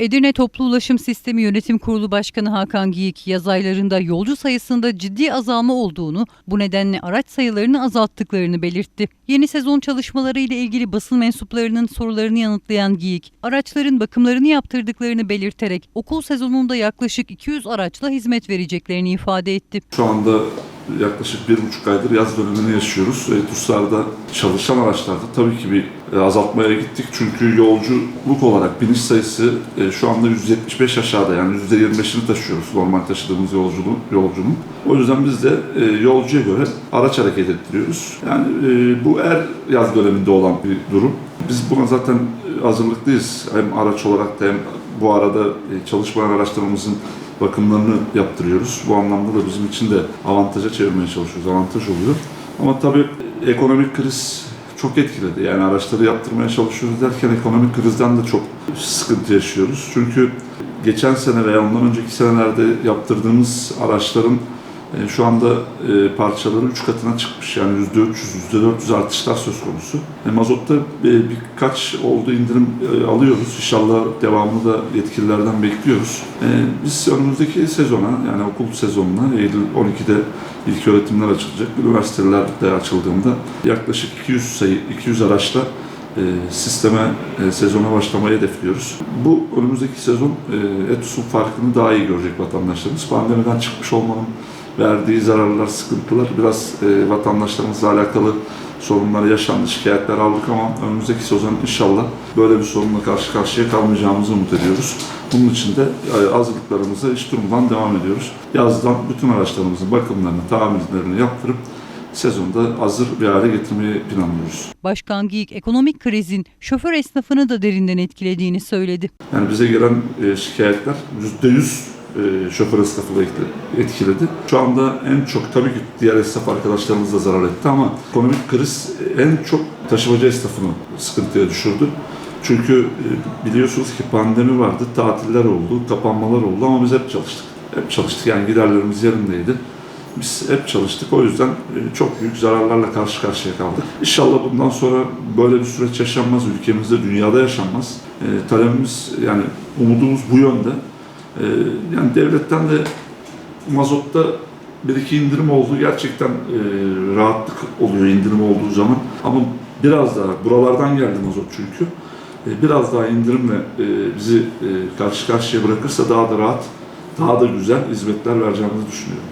Edirne Toplu Ulaşım Sistemi Yönetim Kurulu Başkanı Hakan Giyik, yaz aylarında yolcu sayısında ciddi azalma olduğunu, bu nedenle araç sayılarını azalttıklarını belirtti. Yeni sezon çalışmaları ile ilgili basın mensuplarının sorularını yanıtlayan Giyik, araçların bakımlarını yaptırdıklarını belirterek okul sezonunda yaklaşık 200 araçla hizmet vereceklerini ifade etti. Şu anda yaklaşık bir buçuk aydır yaz dönemini yaşıyoruz. E, TUS'larda çalışan araçlarda tabii ki bir e, azaltmaya gittik. Çünkü yolculuk olarak biniş sayısı e, şu anda 175 aşağıda yani %25'ini taşıyoruz normal taşıdığımız yolculuğun. yolcunun. O yüzden biz de e, yolcuya göre araç hareket ettiriyoruz. Yani e, bu er yaz döneminde olan bir durum. Biz buna zaten e, hazırlıklıyız. Hem araç olarak da hem bu arada e, çalışmayan araçlarımızın bakımlarını yaptırıyoruz. Bu anlamda da bizim için de avantaja çevirmeye çalışıyoruz. Avantaj oluyor. Ama tabii ekonomik kriz çok etkiledi. Yani araçları yaptırmaya çalışıyoruz derken ekonomik krizden de çok sıkıntı yaşıyoruz. Çünkü geçen sene veya ondan önceki senelerde yaptırdığımız araçların e, şu anda e, parçaları 3 katına çıkmış. Yani %300, %400 artışlar söz konusu. E, mazotta e, birkaç oldu indirim alıyoruz. İnşallah devamını da yetkililerden bekliyoruz. Biz önümüzdeki sezona yani okul sezonuna Eylül 12'de ilk öğretimler açılacak. Üniversiteler de açıldığında yaklaşık 200 sayı 200 araçla sisteme, sezona başlamayı hedefliyoruz. Bu önümüzdeki sezon ETUS'un farkını daha iyi görecek vatandaşlarımız. Pandemiden çıkmış olmanın verdiği zararlar, sıkıntılar biraz e, vatandaşlarımızla alakalı sorunlar yaşandı, şikayetler aldık ama önümüzdeki sezon inşallah böyle bir sorunla karşı karşıya kalmayacağımızı umut ediyoruz. Bunun için de e, hazırlıklarımıza hiç durmadan devam ediyoruz. Yazdan bütün araçlarımızın bakımlarını, tamirlerini yaptırıp sezonda hazır bir hale getirmeyi planlıyoruz. Başkan Giyik, ekonomik krizin şoför esnafını da derinden etkilediğini söyledi. Yani bize gelen e, şikayetler %100 e, şoför esnafı etkiledi. Şu anda en çok tabii ki diğer esnaf arkadaşlarımız da zarar etti ama ekonomik kriz en çok taşımacı esnafını sıkıntıya düşürdü. Çünkü e, biliyorsunuz ki pandemi vardı, tatiller oldu, kapanmalar oldu ama biz hep çalıştık. Hep çalıştık yani giderlerimiz yerindeydi. Biz hep çalıştık. O yüzden e, çok büyük zararlarla karşı karşıya kaldık. İnşallah bundan sonra böyle bir süreç yaşanmaz. Ülkemizde, dünyada yaşanmaz. E, talebimiz yani umudumuz bu yönde. E, yani devletten de mazotta bir iki indirim oldu. Gerçekten e, rahatlık oluyor indirim olduğu zaman. Ama biraz daha, buralardan geldi mazot çünkü. E, biraz daha indirimle e, bizi e, karşı karşıya bırakırsa daha da rahat, daha da güzel hizmetler vereceğimizi düşünüyorum.